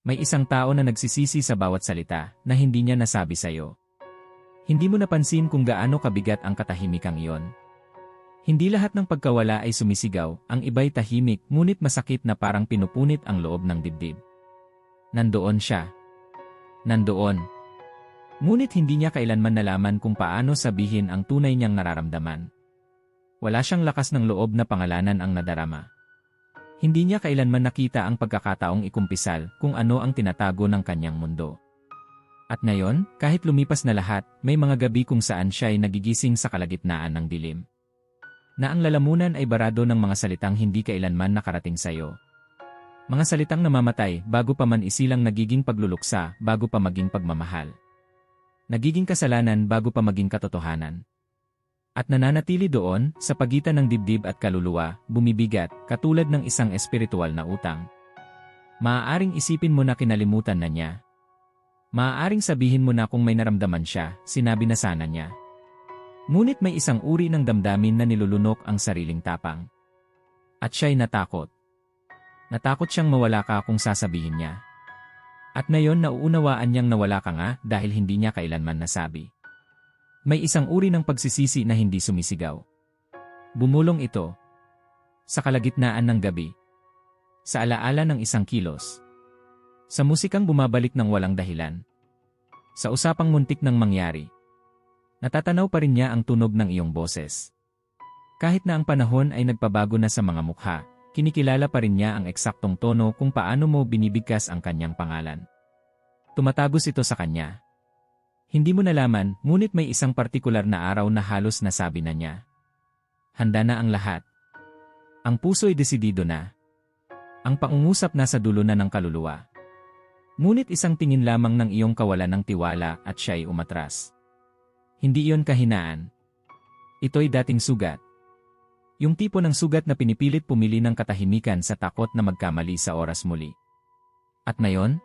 May isang tao na nagsisisi sa bawat salita na hindi niya nasabi sa'yo. Hindi mo napansin kung gaano kabigat ang katahimikang iyon. Hindi lahat ng pagkawala ay sumisigaw, ang iba'y tahimik ngunit masakit na parang pinupunit ang loob ng dibdib. Nandoon siya. Nandoon. Ngunit hindi niya kailanman nalaman kung paano sabihin ang tunay niyang nararamdaman. Wala siyang lakas ng loob na pangalanan ang nadarama. Hindi niya kailanman nakita ang pagkakataong ikumpisal kung ano ang tinatago ng kanyang mundo. At ngayon, kahit lumipas na lahat, may mga gabi kung saan siya ay nagigising sa kalagitnaan ng dilim na ang lalamunan ay barado ng mga salitang hindi kailanman nakarating sa iyo. Mga salitang namamatay bago pa man isilang nagiging pagluluksa bago pa maging pagmamahal. Nagiging kasalanan bago pa maging katotohanan. At nananatili doon, sa pagitan ng dibdib at kaluluwa, bumibigat, katulad ng isang espiritual na utang. Maaaring isipin mo na kinalimutan na niya. Maaaring sabihin mo na kung may naramdaman siya, sinabi na sana niya. Ngunit may isang uri ng damdamin na nilulunok ang sariling tapang. At siya'y natakot. Natakot siyang mawala ka kung sasabihin niya. At ngayon nauunawaan niyang nawala ka nga dahil hindi niya kailanman nasabi. May isang uri ng pagsisisi na hindi sumisigaw. Bumulong ito. Sa kalagitnaan ng gabi. Sa alaala ng isang kilos. Sa musikang bumabalik ng walang dahilan. Sa usapang muntik ng mangyari. Natatanaw pa rin niya ang tunog ng iyong boses. Kahit na ang panahon ay nagpabago na sa mga mukha, kinikilala pa rin niya ang eksaktong tono kung paano mo binibigkas ang kanyang pangalan. Tumatagos ito sa kanya. Hindi mo nalaman, ngunit may isang partikular na araw na halos nasabi na niya. Handa na ang lahat. Ang puso'y desidido na. Ang pangungusap nasa dulo na ng kaluluwa. Ngunit isang tingin lamang ng iyong kawalan ng tiwala at siya'y umatras. Hindi iyon kahinaan. Ito'y dating sugat. Yung tipo ng sugat na pinipilit pumili ng katahimikan sa takot na magkamali sa oras muli. At ngayon?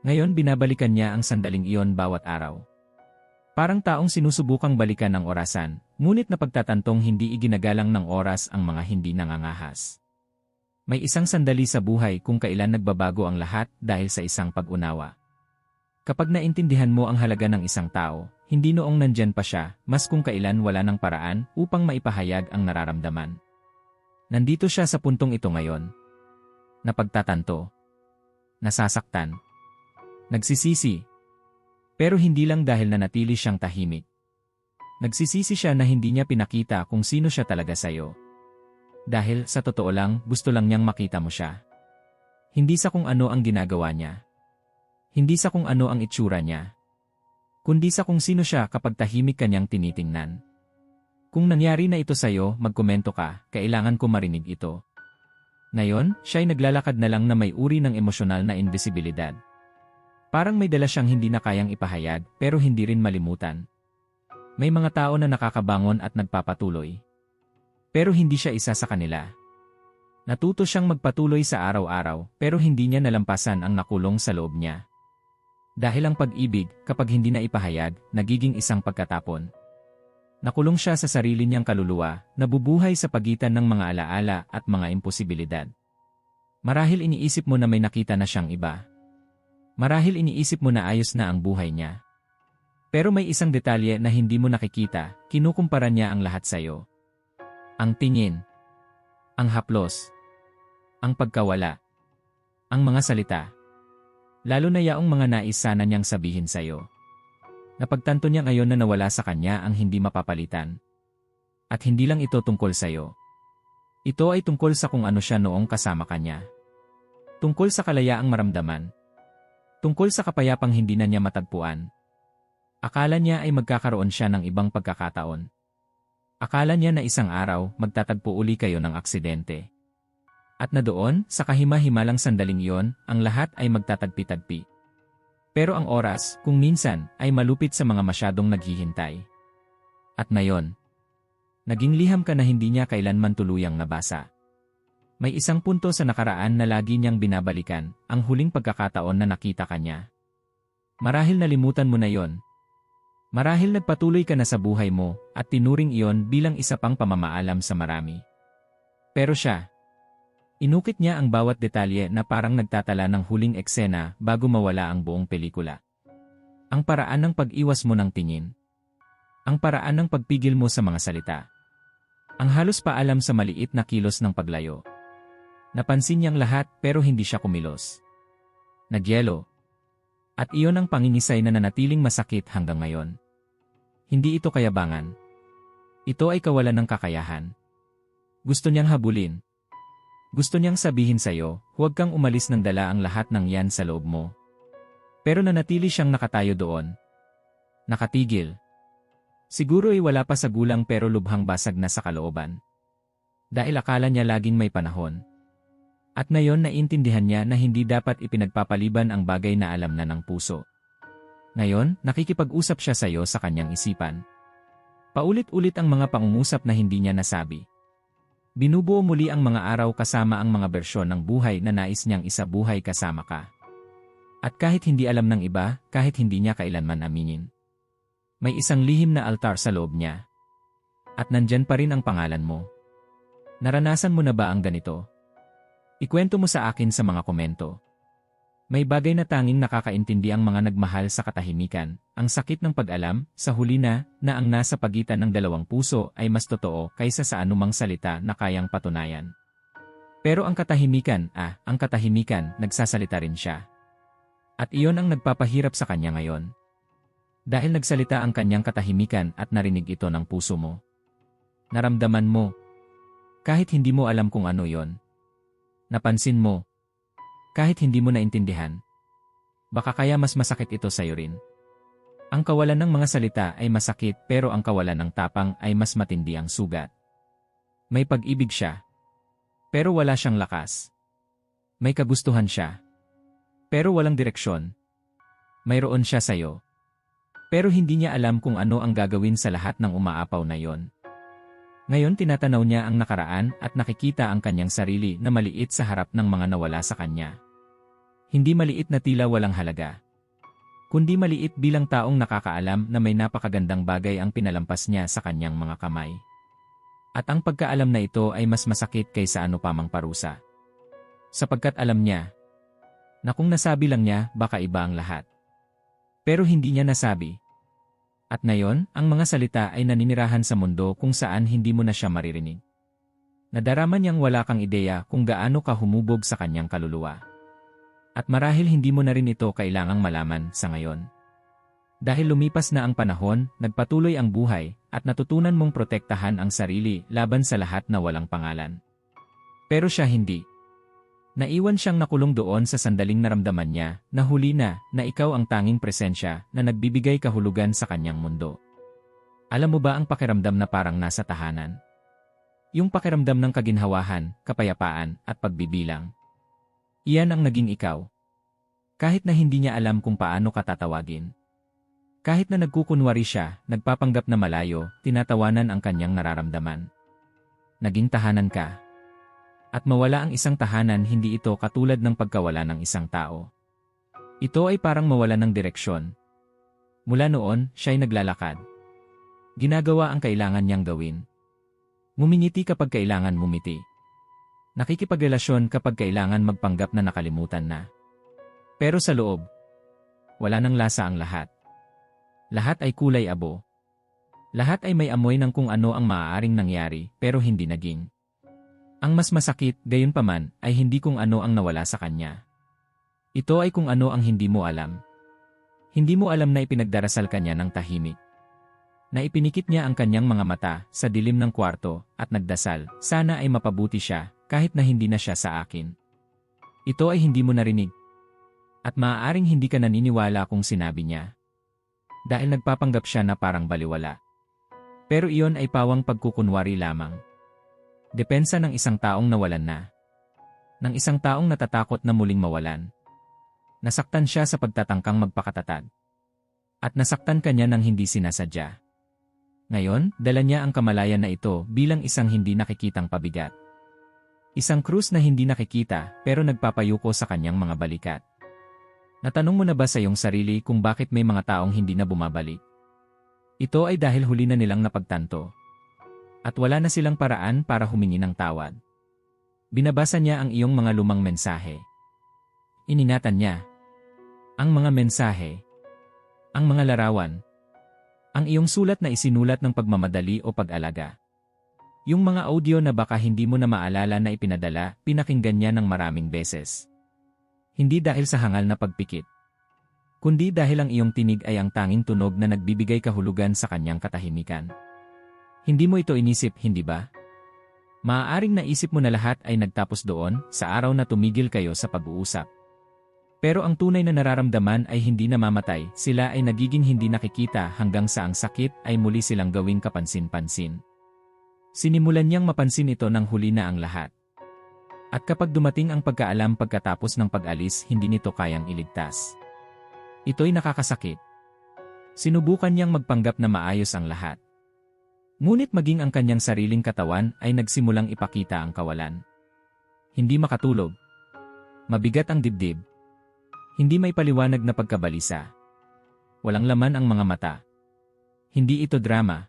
Ngayon binabalikan niya ang sandaling iyon bawat araw. Parang taong sinusubukang balikan ng orasan, ngunit napagtatantong hindi iginagalang ng oras ang mga hindi nangangahas. May isang sandali sa buhay kung kailan nagbabago ang lahat dahil sa isang pag-unawa. Kapag naintindihan mo ang halaga ng isang tao, hindi noong nandyan pa siya, mas kung kailan wala ng paraan upang maipahayag ang nararamdaman. Nandito siya sa puntong ito ngayon. Napagtatanto. Nasasaktan. Nagsisisi. Pero hindi lang dahil nanatili siyang tahimik. Nagsisisi siya na hindi niya pinakita kung sino siya talaga sa'yo. Dahil, sa totoo lang, gusto lang niyang makita mo siya. Hindi sa kung ano ang ginagawa niya. Hindi sa kung ano ang itsura niya kundi sa kung sino siya kapag tahimik kanyang tinitingnan. Kung nangyari na ito sa'yo, magkomento ka, kailangan ko marinig ito. Ngayon, siya'y naglalakad na lang na may uri ng emosyonal na invisibilidad. Parang may dala siyang hindi na kayang ipahayag, pero hindi rin malimutan. May mga tao na nakakabangon at nagpapatuloy. Pero hindi siya isa sa kanila. Natuto siyang magpatuloy sa araw-araw, pero hindi niya nalampasan ang nakulong sa loob niya. Dahil ang pag-ibig, kapag hindi na ipahayag, nagiging isang pagkatapon. Nakulong siya sa sarili niyang kaluluwa, nabubuhay sa pagitan ng mga alaala at mga imposibilidad. Marahil iniisip mo na may nakita na siyang iba. Marahil iniisip mo na ayos na ang buhay niya. Pero may isang detalye na hindi mo nakikita, kinukumpara niya ang lahat sa iyo. Ang tingin. Ang haplos. Ang pagkawala. Ang mga salita. Lalo na yaong mga nais sana niyang sabihin sa iyo. Napagtanto niya ngayon na nawala sa kanya ang hindi mapapalitan. At hindi lang ito tungkol sa iyo. Ito ay tungkol sa kung ano siya noong kasama kanya. Tungkol sa kalayaang maramdaman. Tungkol sa kapayapang hindi na niya matagpuan. Akala niya ay magkakaroon siya ng ibang pagkakataon. Akala niya na isang araw magtatagpo uli kayo ng aksidente. At na doon, sa kahima-himalang sandaling iyon, ang lahat ay magtatagpi-tagpi. Pero ang oras, kung minsan, ay malupit sa mga masyadong naghihintay. At ngayon, naging liham ka na hindi niya kailanman tuluyang nabasa. May isang punto sa nakaraan na lagi niyang binabalikan, ang huling pagkakataon na nakita kanya. Marahil nalimutan mo na yon. Marahil nagpatuloy ka na sa buhay mo, at tinuring iyon bilang isa pang pamamaalam sa marami. Pero siya, Inukit niya ang bawat detalye na parang nagtatala ng huling eksena bago mawala ang buong pelikula. Ang paraan ng pag-iwas mo ng tingin. Ang paraan ng pagpigil mo sa mga salita. Ang halos paalam sa maliit na kilos ng paglayo. Napansin niyang lahat pero hindi siya kumilos. Nagyelo. At iyon ang pangingisay na nanatiling masakit hanggang ngayon. Hindi ito kayabangan. Ito ay kawalan ng kakayahan. Gusto niyang habulin, gusto niyang sabihin sa'yo, huwag kang umalis ng dala ang lahat ng yan sa loob mo. Pero nanatili siyang nakatayo doon. Nakatigil. Siguro ay wala pa sa gulang pero lubhang basag na sa kalooban. Dahil akala niya laging may panahon. At ngayon naintindihan niya na hindi dapat ipinagpapaliban ang bagay na alam na ng puso. Ngayon, nakikipag-usap siya sa iyo sa kanyang isipan. Paulit-ulit ang mga pangungusap na hindi niya nasabi. Binubuo muli ang mga araw kasama ang mga bersyon ng buhay na nais niyang isabuhay kasama ka. At kahit hindi alam ng iba, kahit hindi niya kailanman aminin. May isang lihim na altar sa loob niya. At nandyan pa rin ang pangalan mo. Naranasan mo na ba ang ganito? Ikwento mo sa akin sa mga komento. May bagay na tanging nakakaintindi ang mga nagmahal sa katahimikan, ang sakit ng pag-alam, sa huli na, na ang nasa pagitan ng dalawang puso ay mas totoo kaysa sa anumang salita na kayang patunayan. Pero ang katahimikan, ah, ang katahimikan, nagsasalita rin siya. At iyon ang nagpapahirap sa kanya ngayon. Dahil nagsalita ang kanyang katahimikan at narinig ito ng puso mo. Naramdaman mo. Kahit hindi mo alam kung ano yon. Napansin mo, kahit hindi mo naintindihan. Baka kaya mas masakit ito sa'yo rin. Ang kawalan ng mga salita ay masakit pero ang kawalan ng tapang ay mas matindi ang sugat. May pag-ibig siya. Pero wala siyang lakas. May kagustuhan siya. Pero walang direksyon. Mayroon siya sa'yo. Pero hindi niya alam kung ano ang gagawin sa lahat ng umaapaw na yon. Ngayon tinatanaw niya ang nakaraan at nakikita ang kanyang sarili na maliit sa harap ng mga nawala sa kanya. Hindi maliit na tila walang halaga. Kundi maliit bilang taong nakakaalam na may napakagandang bagay ang pinalampas niya sa kanyang mga kamay. At ang pagkaalam na ito ay mas masakit kaysa ano pa mang parusa. Sapagkat alam niya na kung nasabi lang niya baka iba ang lahat. Pero hindi niya nasabi at ngayon, ang mga salita ay naninirahan sa mundo kung saan hindi mo na siya maririnig. Nadarama niyang wala kang ideya kung gaano ka humubog sa kanyang kaluluwa. At marahil hindi mo na rin ito kailangang malaman sa ngayon. Dahil lumipas na ang panahon, nagpatuloy ang buhay, at natutunan mong protektahan ang sarili laban sa lahat na walang pangalan. Pero siya hindi. Naiwan siyang nakulong doon sa sandaling naramdaman niya na huli na na ikaw ang tanging presensya na nagbibigay kahulugan sa kanyang mundo. Alam mo ba ang pakiramdam na parang nasa tahanan? Yung pakiramdam ng kaginhawahan, kapayapaan, at pagbibilang. Iyan ang naging ikaw. Kahit na hindi niya alam kung paano ka tatawagin. Kahit na nagkukunwari siya, nagpapanggap na malayo, tinatawanan ang kanyang nararamdaman. Naging tahanan ka. At mawala ang isang tahanan hindi ito katulad ng pagkawala ng isang tao. Ito ay parang mawala ng direksyon. Mula noon, siya ay naglalakad. Ginagawa ang kailangan niyang gawin. Mumingiti kapag kailangan mumiti. Nakikipagrelasyon kapag kailangan magpanggap na nakalimutan na. Pero sa loob, wala nang lasa ang lahat. Lahat ay kulay abo. Lahat ay may amoy ng kung ano ang maaaring nangyari pero hindi naging. Ang mas masakit, gayon paman, ay hindi kung ano ang nawala sa kanya. Ito ay kung ano ang hindi mo alam. Hindi mo alam na ipinagdarasal kanya ng tahimik. Na ipinikit niya ang kanyang mga mata sa dilim ng kwarto at nagdasal, sana ay mapabuti siya kahit na hindi na siya sa akin. Ito ay hindi mo narinig. At maaaring hindi ka naniniwala kung sinabi niya. Dahil nagpapanggap siya na parang baliwala. Pero iyon ay pawang pagkukunwari lamang. Depensa ng isang taong nawalan na. Ng isang taong natatakot na muling mawalan. Nasaktan siya sa pagtatangkang magpakatatag. At nasaktan kanya ng hindi sinasadya. Ngayon, dala niya ang kamalayan na ito bilang isang hindi nakikitang pabigat. Isang krus na hindi nakikita pero nagpapayuko sa kanyang mga balikat. Natanong mo na ba sa iyong sarili kung bakit may mga taong hindi na bumabalik? Ito ay dahil huli na nilang napagtanto at wala na silang paraan para humingi ng tawad. Binabasa niya ang iyong mga lumang mensahe. Iningatan niya. Ang mga mensahe. Ang mga larawan. Ang iyong sulat na isinulat ng pagmamadali o pag-alaga. Yung mga audio na baka hindi mo na maalala na ipinadala, pinakinggan niya ng maraming beses. Hindi dahil sa hangal na pagpikit. Kundi dahil ang iyong tinig ay ang tanging tunog na nagbibigay kahulugan sa kanyang katahimikan. Hindi mo ito inisip, hindi ba? Maaaring naisip mo na lahat ay nagtapos doon sa araw na tumigil kayo sa pag-uusap. Pero ang tunay na nararamdaman ay hindi namamatay, sila ay nagiging hindi nakikita hanggang sa ang sakit ay muli silang gawing kapansin-pansin. Sinimulan niyang mapansin ito nang huli na ang lahat. At kapag dumating ang pagkaalam pagkatapos ng pag-alis, hindi nito kayang iligtas. Ito'y nakakasakit. Sinubukan niyang magpanggap na maayos ang lahat. Ngunit maging ang kanyang sariling katawan ay nagsimulang ipakita ang kawalan. Hindi makatulog. Mabigat ang dibdib. Hindi may paliwanag na pagkabalisa. Walang laman ang mga mata. Hindi ito drama.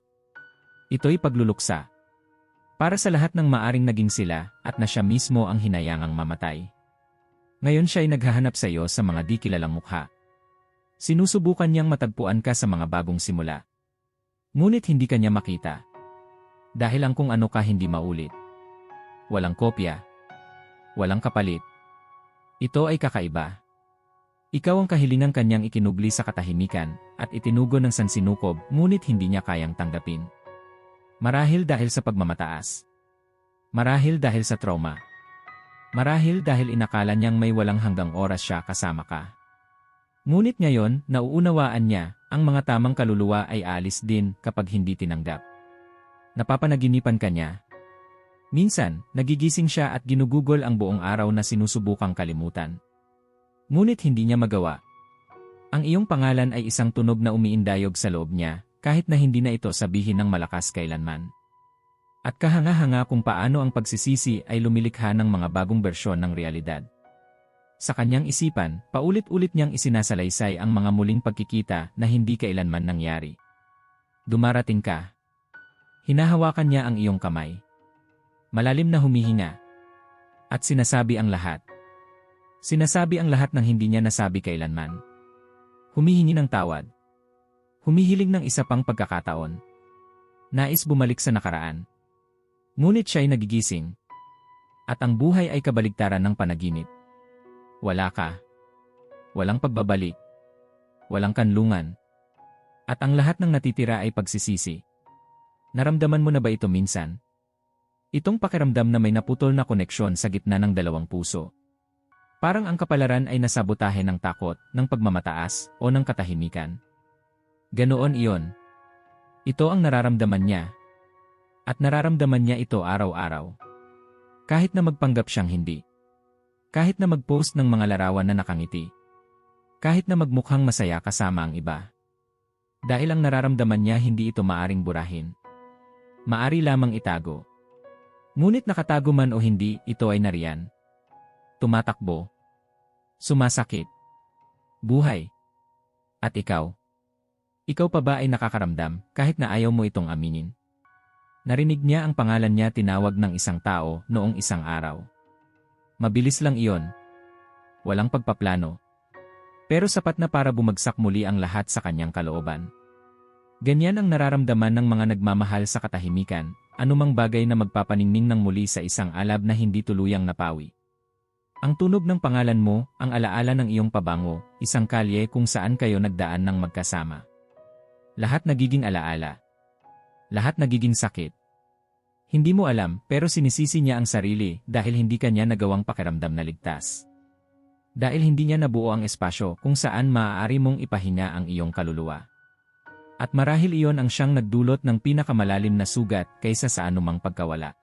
Ito'y pagluluksa. Para sa lahat ng maaring naging sila at na siya mismo ang hinayangang mamatay. Ngayon siya ay naghahanap sa iyo sa mga di kilalang mukha. Sinusubukan niyang matagpuan ka sa mga bagong simula. Ngunit hindi kanya makita. Dahil ang kung ano ka hindi maulit. Walang kopya. Walang kapalit. Ito ay kakaiba. Ikaw ang kahilingang kanyang ikinugli sa katahimikan at itinugo ng sansinukob ngunit hindi niya kayang tanggapin. Marahil dahil sa pagmamataas. Marahil dahil sa trauma. Marahil dahil inakala niyang may walang hanggang oras siya kasama ka. Ngunit ngayon, nauunawaan niya ang mga tamang kaluluwa ay alis din kapag hindi tinanggap. Napapanaginipan ka niya. Minsan, nagigising siya at ginugugol ang buong araw na sinusubukang kalimutan. Ngunit hindi niya magawa. Ang iyong pangalan ay isang tunog na umiindayog sa loob niya, kahit na hindi na ito sabihin ng malakas kailanman. At kahanga-hanga kung paano ang pagsisisi ay lumilikha ng mga bagong bersyon ng realidad. Sa kanyang isipan, paulit-ulit niyang isinasalaysay ang mga muling pagkikita na hindi kailanman nangyari. Dumarating ka. Hinahawakan niya ang iyong kamay. Malalim na humihinga. At sinasabi ang lahat. Sinasabi ang lahat ng hindi niya nasabi kailanman. Humihingi ng tawad. Humihiling ng isa pang pagkakataon. Nais bumalik sa nakaraan. Ngunit siya'y nagigising. At ang buhay ay kabaligtaran ng panaginip. Wala ka. Walang pagbabalik. Walang kanlungan. At ang lahat ng natitira ay pagsisisi. Naramdaman mo na ba ito minsan? Itong pakiramdam na may naputol na koneksyon sa gitna ng dalawang puso. Parang ang kapalaran ay nasabotahe ng takot, ng pagmamataas, o ng katahimikan. Ganoon iyon. Ito ang nararamdaman niya. At nararamdaman niya ito araw-araw. Kahit na magpanggap siyang hindi. Kahit na mag-post ng mga larawan na nakangiti. Kahit na magmukhang masaya kasama ang iba. Dahil ang nararamdaman niya hindi ito maaring burahin. Maari lamang itago. Ngunit nakatago man o hindi, ito ay nariyan. Tumatakbo. Sumasakit. Buhay. At ikaw? Ikaw pa ba ay nakakaramdam kahit na ayaw mo itong aminin? Narinig niya ang pangalan niya tinawag ng isang tao noong isang araw. Mabilis lang iyon. Walang pagpaplano. Pero sapat na para bumagsak muli ang lahat sa kanyang kalooban. Ganyan ang nararamdaman ng mga nagmamahal sa katahimikan, anumang bagay na magpapaningning ng muli sa isang alab na hindi tuluyang napawi. Ang tunog ng pangalan mo, ang alaala ng iyong pabango, isang kalye kung saan kayo nagdaan ng magkasama. Lahat nagiging alaala. Lahat nagiging sakit. Hindi mo alam pero sinisisi niya ang sarili dahil hindi kanya nagawang pakiramdam na ligtas. Dahil hindi niya nabuo ang espasyo kung saan maaari mong ipahinga ang iyong kaluluwa. At marahil iyon ang siyang nagdulot ng pinakamalalim na sugat kaysa sa anumang pagkawala.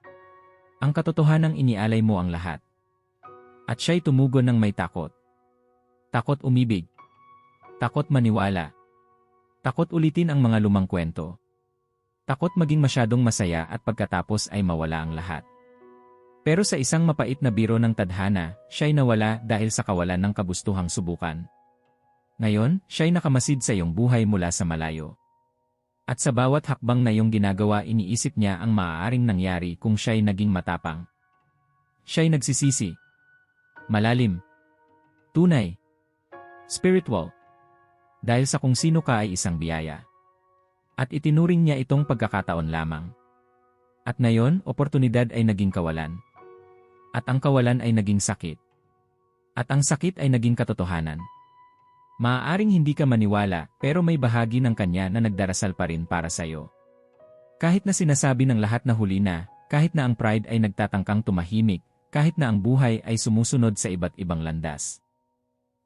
Ang katotohanang inialay mo ang lahat. At siya'y tumugon ng may takot. Takot umibig. Takot maniwala. Takot ulitin ang mga lumang kwento. Takot maging masyadong masaya at pagkatapos ay mawala ang lahat. Pero sa isang mapait na biro ng tadhana, siya'y nawala dahil sa kawalan ng kabustuhang subukan. Ngayon, siya'y nakamasid sa iyong buhay mula sa malayo. At sa bawat hakbang na iyong ginagawa iniisip niya ang maaaring nangyari kung siya'y naging matapang. Siya'y nagsisisi. Malalim. Tunay. Spiritual. Dahil sa kung sino ka ay isang biyaya. At itinuring niya itong pagkakataon lamang. At ngayon, oportunidad ay naging kawalan. At ang kawalan ay naging sakit. At ang sakit ay naging katotohanan. Maaaring hindi ka maniwala, pero may bahagi ng kanya na nagdarasal pa rin para sa'yo. Kahit na sinasabi ng lahat na huli na, kahit na ang pride ay nagtatangkang tumahimik, kahit na ang buhay ay sumusunod sa iba't ibang landas.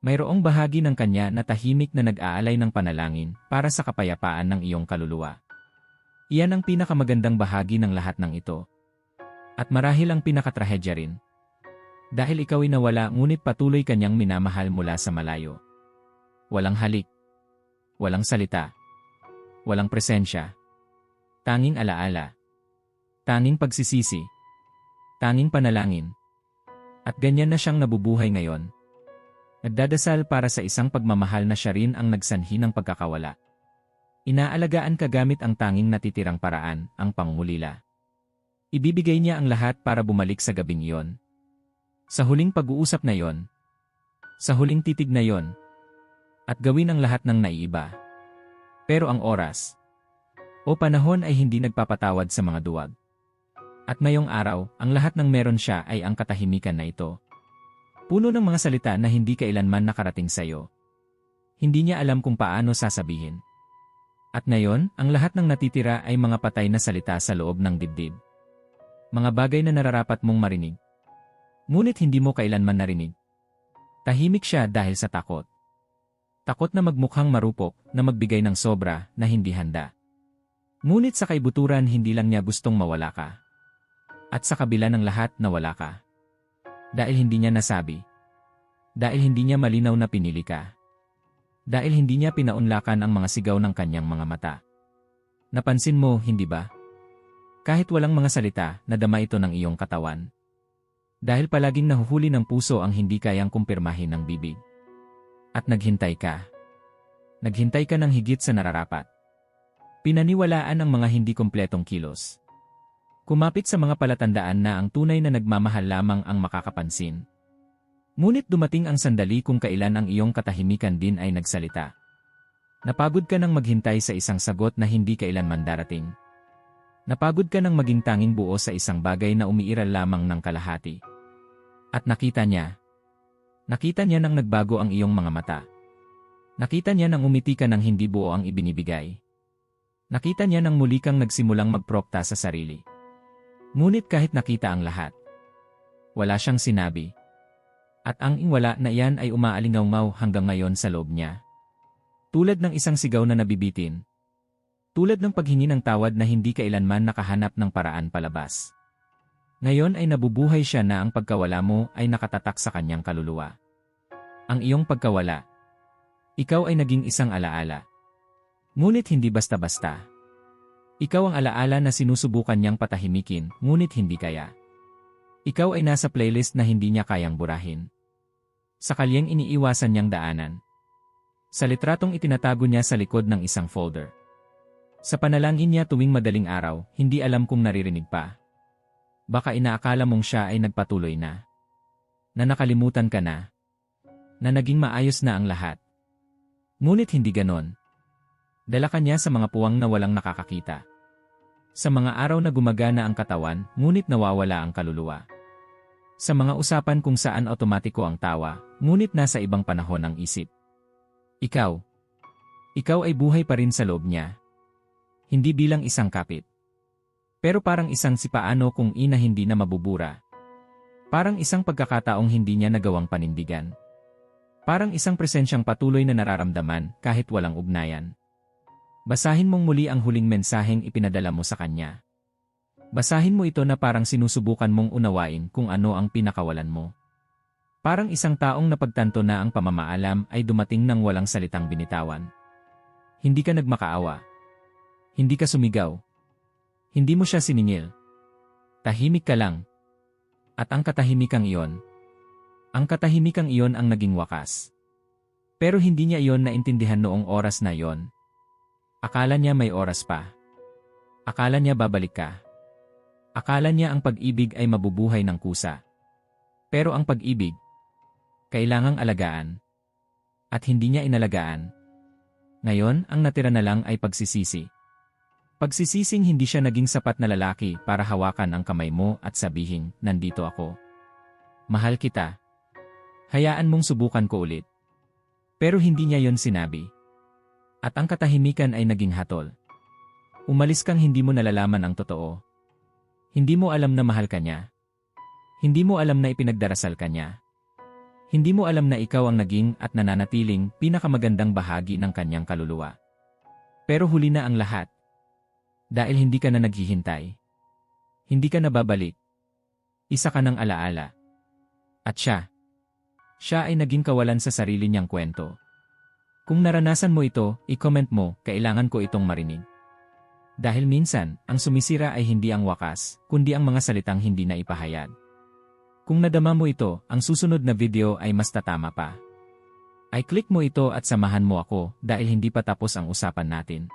Mayroong bahagi ng kanya na tahimik na nag-aalay ng panalangin para sa kapayapaan ng iyong kaluluwa. Iyan ang pinakamagandang bahagi ng lahat ng ito. At marahil ang pinakatrahedya rin. Dahil ikaw ay nawala ngunit patuloy kanyang minamahal mula sa malayo. Walang halik. Walang salita. Walang presensya. Tanging alaala. Tanging pagsisisi. Tanging panalangin. At ganyan na siyang nabubuhay ngayon. Nagdadasal para sa isang pagmamahal na siya rin ang nagsanhi ng pagkakawala. Inaalagaan ka gamit ang tanging natitirang paraan, ang pangungulila. Ibibigay niya ang lahat para bumalik sa gabing iyon. Sa huling pag-uusap na yon, sa huling titig na yon, at gawin ang lahat ng naiiba. Pero ang oras o panahon ay hindi nagpapatawad sa mga duwag. At ngayong araw, ang lahat ng meron siya ay ang katahimikan na ito. Puno ng mga salita na hindi kailanman nakarating sa iyo. Hindi niya alam kung paano sasabihin. At ngayon, ang lahat ng natitira ay mga patay na salita sa loob ng dibdib. Mga bagay na nararapat mong marinig. Ngunit hindi mo kailanman narinig. Tahimik siya dahil sa takot. Takot na magmukhang marupok, na magbigay ng sobra, na hindi handa. Ngunit sa kaibuturan hindi lang niya gustong mawala ka. At sa kabila ng lahat nawala ka. Dahil hindi niya nasabi. Dahil hindi niya malinaw na pinili ka. Dahil hindi niya pinaunlakan ang mga sigaw ng kanyang mga mata. Napansin mo, hindi ba? Kahit walang mga salita, nadama ito ng iyong katawan. Dahil palaging nahuhuli ng puso ang hindi kayang kumpirmahin ng bibig. At naghintay ka. Naghintay ka ng higit sa nararapat. Pinaniwalaan ang mga hindi kompletong kilos. Kumapit sa mga palatandaan na ang tunay na nagmamahal lamang ang makakapansin. Ngunit dumating ang sandali kung kailan ang iyong katahimikan din ay nagsalita. Napagod ka nang maghintay sa isang sagot na hindi kailanman darating. Napagod ka nang maging tanging buo sa isang bagay na umiiral lamang ng kalahati. At nakita niya. Nakita niya nang nagbago ang iyong mga mata. Nakita niya nang umiti ka nang hindi buo ang ibinibigay. Nakita niya nang muli kang nagsimulang magprokta sa sarili. Ngunit kahit nakita ang lahat, wala siyang sinabi. At ang ingwala na iyan ay umaalingaw hanggang ngayon sa loob niya. Tulad ng isang sigaw na nabibitin. Tulad ng paghingi ng tawad na hindi kailanman nakahanap ng paraan palabas. Ngayon ay nabubuhay siya na ang pagkawala mo ay nakatatak sa kanyang kaluluwa. Ang iyong pagkawala. Ikaw ay naging isang alaala. Ngunit hindi basta-basta. Ikaw ang alaala na sinusubukan niyang patahimikin, ngunit hindi kaya. Ikaw ay nasa playlist na hindi niya kayang burahin. Sa kalyeng iniiwasan niyang daanan. Sa litratong itinatago niya sa likod ng isang folder. Sa panalangin niya tuwing madaling araw, hindi alam kung naririnig pa. Baka inaakala mong siya ay nagpatuloy na. Na nakalimutan ka na. Na naging maayos na ang lahat. Ngunit hindi ganon. Dala kanya sa mga puwang na walang nakakakita. Sa mga araw na gumagana ang katawan, ngunit nawawala ang kaluluwa. Sa mga usapan kung saan otomatiko ang tawa, ngunit nasa ibang panahon ang isip. Ikaw. Ikaw ay buhay pa rin sa loob niya. Hindi bilang isang kapit. Pero parang isang sipaano kung ina hindi na mabubura. Parang isang pagkakataong hindi niya nagawang panindigan. Parang isang presensyang patuloy na nararamdaman kahit walang ugnayan. Basahin mong muli ang huling mensaheng ipinadala mo sa kanya. Basahin mo ito na parang sinusubukan mong unawain kung ano ang pinakawalan mo. Parang isang taong napagtanto na ang pamamaalam ay dumating ng walang salitang binitawan. Hindi ka nagmakaawa. Hindi ka sumigaw. Hindi mo siya siningil. Tahimik ka lang. At ang katahimikang iyon, ang katahimikang iyon ang naging wakas. Pero hindi niya iyon naintindihan noong oras na iyon, Akala niya may oras pa. Akala niya babalik ka. Akala niya ang pag-ibig ay mabubuhay ng kusa. Pero ang pag-ibig, kailangang alagaan. At hindi niya inalagaan. Ngayon, ang natira na lang ay pagsisisi. Pagsisising hindi siya naging sapat na lalaki para hawakan ang kamay mo at sabihin, nandito ako. Mahal kita. Hayaan mong subukan ko ulit. Pero hindi niya yon sinabi. At ang katahimikan ay naging hatol. Umalis kang hindi mo nalalaman ang totoo. Hindi mo alam na mahal ka niya. Hindi mo alam na ipinagdarasal ka niya. Hindi mo alam na ikaw ang naging at nananatiling pinakamagandang bahagi ng kanyang kaluluwa. Pero huli na ang lahat. Dahil hindi ka na naghihintay. Hindi ka na babalik. Isa ka ng alaala. At siya. Siya ay naging kawalan sa sarili niyang kwento. Kung naranasan mo ito, i-comment mo, kailangan ko itong marinig. Dahil minsan, ang sumisira ay hindi ang wakas, kundi ang mga salitang hindi na ipahayag. Kung nadama mo ito, ang susunod na video ay mas tatama pa. Ay click mo ito at samahan mo ako dahil hindi pa tapos ang usapan natin.